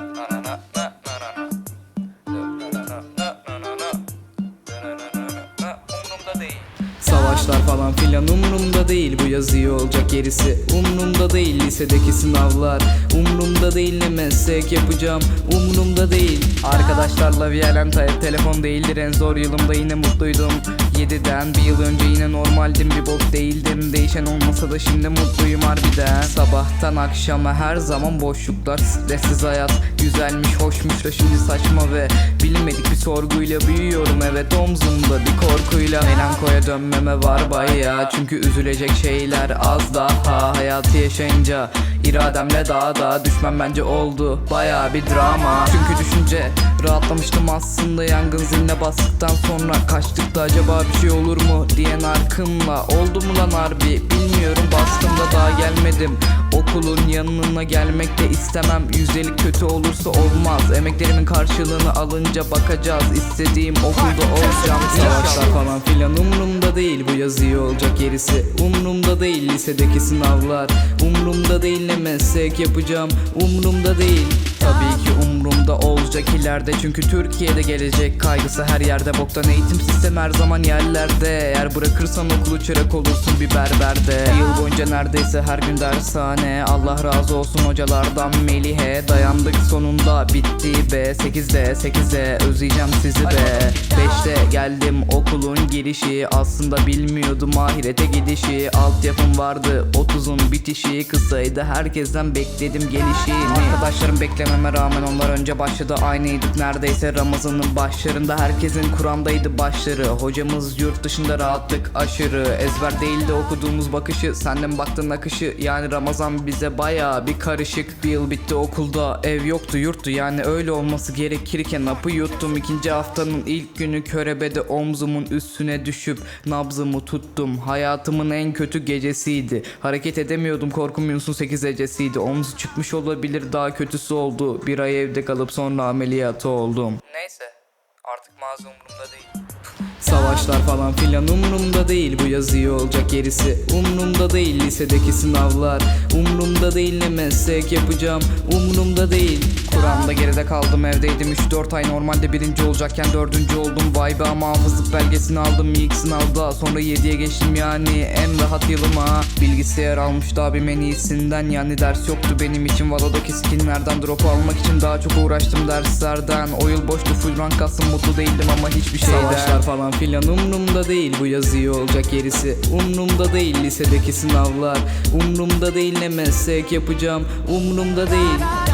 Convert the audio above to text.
Umurumda. Savaşlar falan filan umrumda değil. Bu yazıyor olacak gerisi umrumda değil. Lisedeki sınavlar umrumda değil. Ne meslek yapacağım umrumda değil. Arkadaşlarla Violenta'ya telefon değildir. En zor yılımda yine mutluydum 7'den bir yıl önce yine normaldim Bir bok değildim. Değişen olmasa da şimdi mutluyum harbiden. Sabahtan akşama her zaman boşluklar Stressiz hayat. Güzelmiş hoşmuş da şimdi saçma ve Bilmedik bir sorguyla büyüyorum. Evet omzumda bir korkuyla Melankoya dönmeme var baya Çünkü üzülecek şeyler az daha Hayatı yaşayınca irademle daha da düşmem bence oldu. Baya bir drama. Çünkü düşünce rahatlamıştım aslında. Yangın ziline bastıktan sonra Kaçtık da acaba bir şey olur mu diyen arkımla Oldu mu lan harbi? Bilmiyorum bastım da daha gelmedim Okulun yanına gelmek de istemem. Yüzdelik kötü olursa olmaz. Emeklerimin karşılığını alınca bakacağız. İstediğim okulda olacağım. Savaşlar falan filan. Umrumda değil Bu yazıyor olacak gerisi. Umrumda değil lisedeki sınavlar. Umrumda değil ne meslek yapacağım. Umrumda değil. Tabii ki umrumda olacak Çünkü Türkiye'de gelecek kaygısı her yerde. Boktan eğitim sistemi her zaman yerlerde. Eğer bırakırsan okulu çırak olursun bir berberde. Yıl boyunca neredeyse her gün dershane. Allah razı olsun hocalardan Melih'e. Dayandık sonunda bitti be. 8'de 8'de özleyeceğim sizi be. 5'te geldim okulun girişi. Aslında bilmiyordum ahirete gidişi. Altyapım vardı 30'un bitişi. Kısaydı herkesten bekledim gelişimi. Arkadaşlarım beklememe rağmen onlar önce başladı Aynıydık neredeyse Ramazan'ın başlarında. Herkesin Kur'an'daydı başları. Hocamız yurt dışında rahatlık aşırı. Ezber değildi okuduğumuz bakışı Senden baktın akışı. Yani Ramazan bize baya bir karışık. Bir yıl bitti okulda ev yoktu yurttu. Yani öyle olması gerekirken apı yuttum. İkinci haftanın ilk günü körebede omzumun üstüne düşüp Nabzımı tuttum. Hayatımın en kötü gecesiydi. Hareket edemiyordum korkum Yunus'un 8 ecesiydi Omzu çıkmış olabilir daha kötüsü oldu. Bir ay evde kalıp sonra ameliyatı oldum Neyse. Artık mazi umurumda değil. Savaşlar falan filan umrumda değil Bu yazıyor olacak gerisi. Umrumda değil Lisedeki sınavlar umrumda değil Ne meslek yapacağım umrumda değil. Kur'an'da geride kaldım evdeydim 3-4 ay normalde birinci olacakken dördüncü oldum. Vay be ama hafızlık belgesini aldım ilk sınavda. Sonra 7'ye geçtim yani en rahat yılıma Bilgisayar almıştı abim en iyisinden Yani ders yoktu benim için. Valo'daki skinlerden Drop almak için daha çok uğraştım derslerden. O yıl boştu full rank kastım mutlu değildim ama hiçbir şeyden. Savaşlar falan filan umrumda değil Bu yazıyor olacak gerisi Umrumda değil lisedeki sınavlar Umrumda değil ne meslek yapacağım Umrumda değil